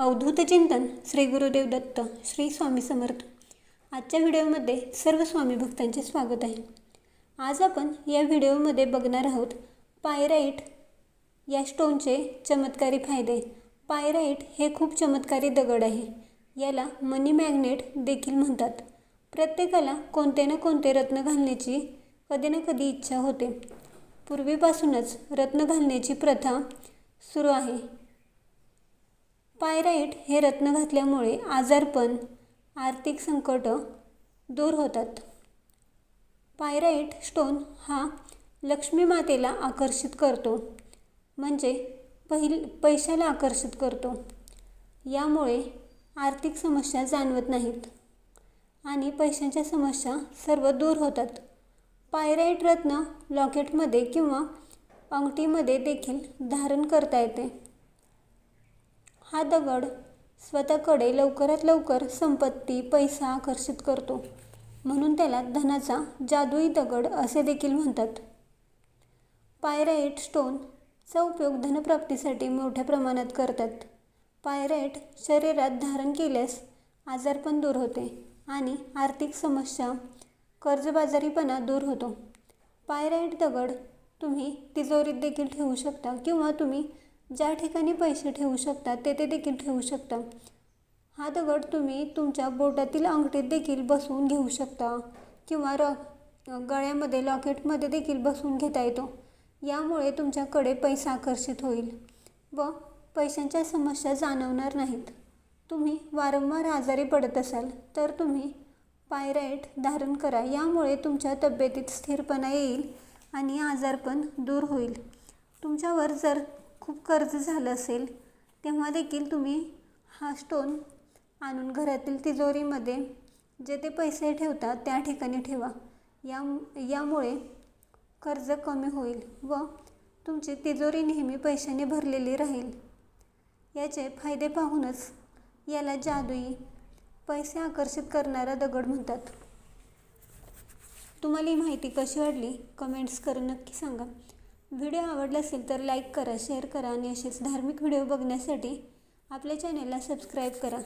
अवधूत चिंतन श्री गुरुदेव दत्त श्री स्वामी समर्थ. आजच्या व्हिडिओमध्ये सर्व स्वामी भक्तांचे स्वागत आहे. आज आपण या व्हिडिओमध्ये बघणार आहोत पायराईट या स्टोनचे चमत्कारी फायदे. पायराईट हे खूप चमत्कारी दगड आहे. याला मनी मॅग्नेट देखील म्हणतात. प्रत्येकाला कोणते ना कोणते रत्न घालण्याची कधी ना कधी इच्छा होते. पूर्वीपासूनच रत्न घालण्याची प्रथा सुरू आहे. पायराईट हे रत्न घातल्यामुळे आजारपण आर्थिक संकट दूर होतात. पायराईट स्टोन हा लक्ष्मी मातेला आकर्षित करतो म्हणजे पहिल पैशाला आकर्षित करतो. यामुळे आर्थिक समस्या जाणवत नाहीत आणि पैशांच्या समस्या सर्व दूर होतात. पायराईट रत्न लॉकेटमध्ये किंवा अंगठीमध्ये देखील धारण करता येते. हा दगड स्वतःकडे लवकरात लवकर संपत्ती पैसा आकर्षित करतो. म्हणून त्याला धनाचा जादुई दगड असे देखील म्हणतात. पायराईट स्टोनचा उपयोग धनप्राप्तीसाठी मोठ्या प्रमाणात करतात. पायराईट शरीरात धारण केल्यास आजारपण दूर होते आणि आर्थिक समस्या कर्जबाजारीपणा दूर होतो. पायराईट दगड तुम्ही तिजोरीत देखील ठेवू शकता किंवा तुम्ही ज्या ठिकाणी पैसे ठेवू शकता तेथे देखील ठेवू शकता. हा दगड तुम्ही तुमच्या बोटातील अंगठीत देखील बसवून घेऊ शकता किंवा रॉ गळ्यामध्ये लॉकेटमध्ये देखील बसवून घेता येतो. यामुळे तुमच्याकडे पैसा आकर्षित होईल व पैशांच्या समस्या जाणवणार नाहीत. तुम्ही वारंवार आजारी पडत असाल तर तुम्ही पायराईट धारण करा. यामुळे तुमच्या तब्येतीत स्थिरपणा येईल आणि आजारपण दूर होईल. तुमच्यावर जर खूप कर्ज झालं असेल तेव्हा देखील तुम्ही हा स्टोन आणून घरातील तिजोरीमध्ये जे ते पैसे ठेवतात त्या ठिकाणी ठेवा. या यामुळे कर्ज कमी होईल व तुमची तिजोरी नेहमी पैशाने भरलेली राहील. याचे फायदे पाहूनच याला जादुई पैसे आकर्षित करणारा दगड म्हणतात. तुम्हाला ही माहिती कशी वाटली? कमेंट्स करून नक्की सांगा. व्हिडिओ आवडला असेल तर लाईक करा शेअर करा आणि असेच धार्मिक व्हिडिओ बघण्यासाठी आपल्या चॅनलला सबस्क्राईब करा.